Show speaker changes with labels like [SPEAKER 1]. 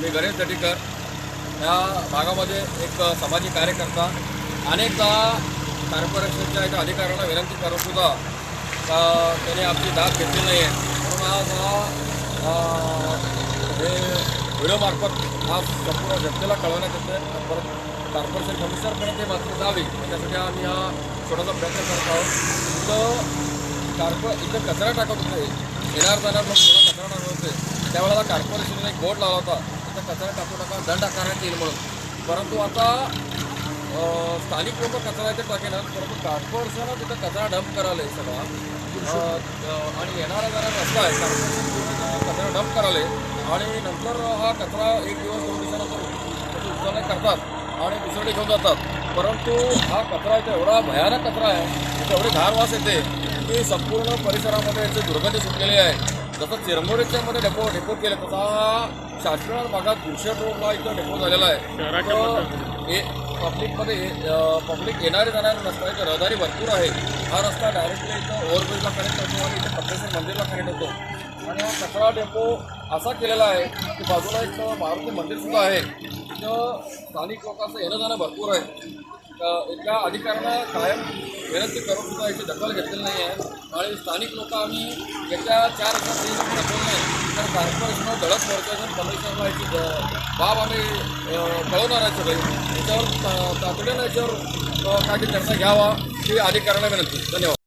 [SPEAKER 1] मी गणेश दटीकर. या भागामध्ये एक सामाजिक कार्यकर्ता अनेकदा कॉर्पोरेशनच्या एका अधिकाऱ्यांना विनंती करूनसुद्धा त्याने आपली दाद घेतली नाही आहे म्हणून आज हा हे व्हिडिओमार्फत हा संपूर्ण जनतेला कळवण्यात येते परत कॉर्पोरेशन कमिशनरपर्यंत हे मात्र जावे. त्यासाठी आम्ही हा छोटासा प्रयत्न करत आहोत. इथं कार्पो इथं कचरा टाकत होते. येणार जाणार लोक थोडा कचरा टाकत होते. त्यावेळेला कॉर्पोरेशनने एक बोर्ड लावला होता. तिथं कचरा टाकू नका दंड आकारण्यात येईल म्हणून. परंतु आता स्थानिक लोक कचरा इथे टाकेनात परंतु कार्पोरेशन तिथं कचरा डंप करायला सगळा. आणि येणारा जाणारा रस्ता आहे कॉर्पोरेशन कचरा डंप करायला आणि नंतर हा कचरा एक दिवस दोन दिवसानंतर त्याची उचलणे करतात आणि दुसरीकडे घेऊन जातात. परंतु हा कचरा इथे एवढा भयानक कचरा आहे इथे एवढी घाण वास येते की संपूर्ण परिसरामध्ये याची दुर्गंधी सुटलेली आहे जसं चिरंबोरीच्यामध्ये डेपो डेपो केले तसा हा शासनाळ भागात गुरशेड रोडला इथं डेपो झालेला आहे. हे पब्लिकमध्ये पब्लिक येणारे जाणारे रस्ता इथं रहदारी भरपूर आहे. हा रस्ता डायरेक्टली इथं ओव्हरब्रिजला कनेक्ट होतो आणि इथं कप्पेश्वर मंदिरला कनेक्ट होतो. आणि हा कचरा डेपो असा केलेला आहे की बाजूला एक मारुती मंदिरसुद्धा आहे. तिथं स्थानिक लोकांचं येणं जाणं भरपूर आहे. एका इथल्या अधिकाऱ्यांना कायम विनंती करून सुद्धा याची दखल घेतलेली नाही आहे. आणि स्थानिक लोक आम्ही येत्या चार वर्षात नाही. तर कॉर्पोरेशनवर धडक मोर्चाचं कमिशनला याची बाब आम्ही कळवणार आहे सगळे. याच्यावर तातडीनं याच्यावर काही चर्चा घ्यावा ही अधिकाऱ्यांना विनंती. धन्यवाद.